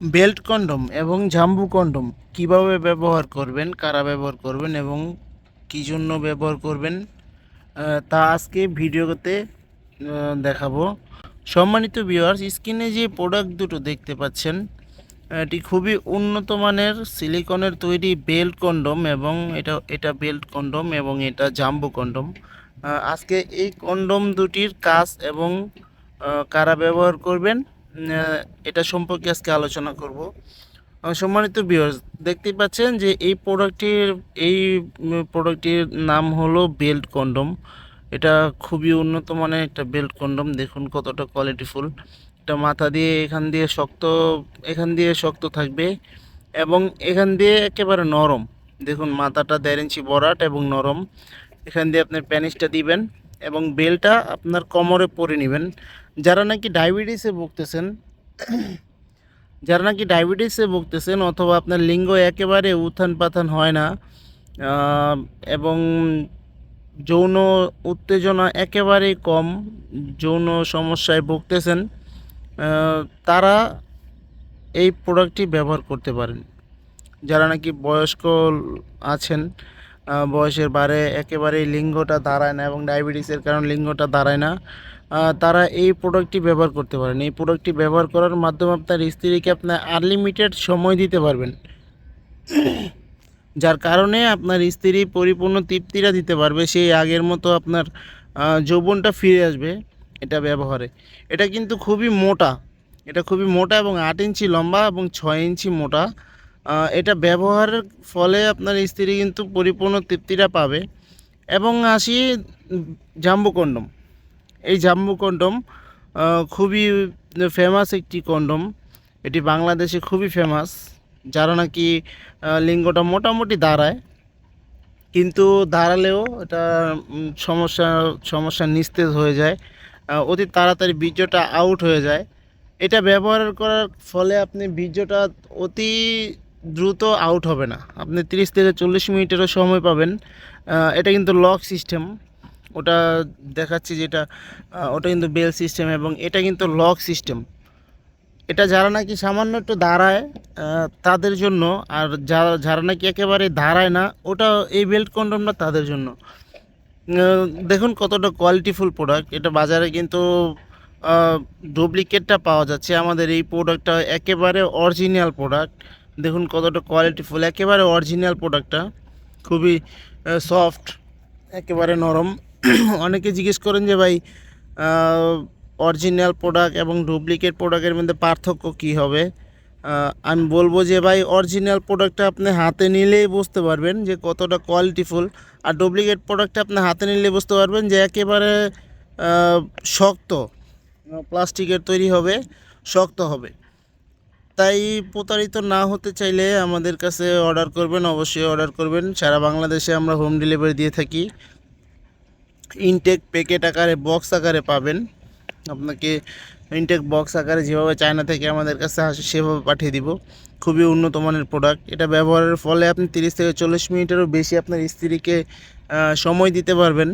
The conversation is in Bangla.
বেল্ট কন্ডম এবং জাম্বু কন্ডম কীভাবে ব্যবহার করবেন, কারা ব্যবহার করবেন এবং কী জন্য ব্যবহার করবেন তা আজকে ভিডিওতে দেখাবো। সম্মানিত ভিউয়ার্স স্ক্রিনে যে প্রোডাক্ট দুটো দেখতে পাচ্ছেন, এটি খুবই উন্নত মানের সিলিকনের তৈরি বেল্ট কন্ডম এবং এটা এটা বেল্ট কন্ডম এবং এটা জাম্বু কন্ডম। আজকে এই কন্ডম দুটির কাজ এবং কারা ব্যবহার করবেন এটা সম্পর্কে আজকে আলোচনা করব। সম্মানিত ভিউয়ার্স দেখতেই পাচ্ছেন যে এই প্রোডাক্টটির এই প্রোডাক্টটির নাম হলো বেল্ট কন্ডম এটা খুবই উন্নত মানের একটা বেল্ট কন্ডম দেখুন কতটা কোয়ালিটিফুল এটা মাথা দিয়ে এখান দিয়ে শক্ত, এখান দিয়ে শক্ত থাকবে এবং এখান দিয়ে একেবারে নরম। দেখুন মাথাটা দেড় ইঞ্চি বরাট এবং নরম। এখান দিয়ে আপনার প্যানিসটা দিবেন। এবং বেলটা আপনার কোমরে পরে নেবেন। যারা নাকি ডায়াবেটিসে ভুগতেছেন, যারা নাকি ডায়াবেটিসে ভুগতেছেন অথবা আপনার লিঙ্গ একেবারে উত্থান পাথান হয় না এবং যৌন উত্তেজনা একেবারেই কম, যৌন সমস্যায় ভুগতেছেন তারা এই প্রোডাক্টটি ব্যবহার করতে পারেন। যারা নাকি বয়স্ক আছেন বয়সের বারে একেবারেই লিঙ্গটা দাঁড়ায় না এবং ডায়াবেটিসের কারণে লিঙ্গটা দাঁড়ায় না। তারা এই প্রোডাক্টটি ব্যবহার করতে পারেন। এই প্রোডাক্টটি ব্যবহার করার মাধ্যমে আপনার স্ত্রীকে আপনার আনলিমিটেড সময় দিতে পারবেন। যার কারণে আপনার স্ত্রী পরিপূর্ণ তৃপ্তিটা দিতে পারবে, সেই আগের মতো আপনার যৌবনটা ফিরে আসবে এটা ব্যবহারে। এটা কিন্তু খুবই মোটা। এটা খুবই মোটা এবং আট ইঞ্চি লম্বা এবং ছয় ইঞ্চি মোটা। এটা ব্যবহারের ফলে আপনার স্ত্রী কিন্তু পরিপূর্ণ তৃপ্তিটা পাবে। এবং আসি জাম্বু কন্ডম এই জাম্বু কন্ডম খুবই ফেমাস একটি কন্ডম। এটি বাংলাদেশে খুবই ফেমাস যারা নাকি লিঙ্গটা মোটামুটি দাঁড়ায়। কিন্তু দাঁড়ালেও এটা সমস্যা সমস্যা নিস্তেজ হয়ে যায়। অতি তাড়াতাড়ি বীর্যটা আউট হয়ে যায়। এটা ব্যবহার করার ফলে আপনি বীর্যটা অতি দ্রুত আউট হবে না। আপনি তিরিশ থেকে চল্লিশ মিনিটেরও সময় পাবেন। এটা কিন্তু লক সিস্টেম ওটা দেখাচ্ছি যেটা ওটা কিন্তু বেল সিস্টেম এবং এটা কিন্তু লক সিস্টেম এটা যারা নাকি সামান্য একটু দাঁড়ায় তাদের জন্য, আর যারা যারা নাকি একেবারে দাঁড়ায় না, ওটা এই বেল্ট কন্ডমটা তাদের জন্য। দেখুন কতটা কোয়ালিটিফুল প্রোডাক্ট এটা বাজারে কিন্তু ডুপ্লিকেটটা পাওয়া যাচ্ছে। আমাদের এই প্রোডাক্টটা একেবারে অরিজিনাল প্রোডাক্ট দেখুন কতটা কোয়ালিটিফুল একেবারে অরিজিনাল প্রোডাক্টটা খুবই সফট একেবারে নরম। অনেকে জিজ্ঞেস করেন যে ভাই অরিজিনাল প্রোডাক্ট এবং ডুপ্লিকেট প্রোডাক্টের মধ্যে পার্থক্য কী হবে? আমি বলব যে ভাই অরিজিনাল প্রোডাক্টটা আপনি হাতে নিলেই বুঝতে পারবেন যে কতটা কোয়ালিটিফুল আর ডুপ্লিকেট প্রোডাক্টটা আপনি হাতে নিলে বুঝতে পারবেন যে একেবারে শক্ত, প্লাস্টিকের তৈরি হবে, শক্ত হবে। তাই প্রতারিত না হতে চাইলে আমাদের কাছে অর্ডার করবেন, অবশ্যই অর্ডার করবেন। সারা বাংলাদেশে আমরা হোম ডেলিভারি দিয়ে থাকি। ইনটেক প্যাকেট আকারে বক্স আকারে পাবেন। আপনাকে ইনটেক বক্স আকারে যেভাবে চায়না থেকে আমাদের কাছে আসে, সেভাবে পাঠিয়ে দিব। খুবই উন্নত মানের প্রোডাক্ট এটা ব্যবহারের ফলে আপনি তিরিশ থেকে চল্লিশ মিনিটেরও বেশি আপনার স্ত্রীকে সময় দিতে পারবেন।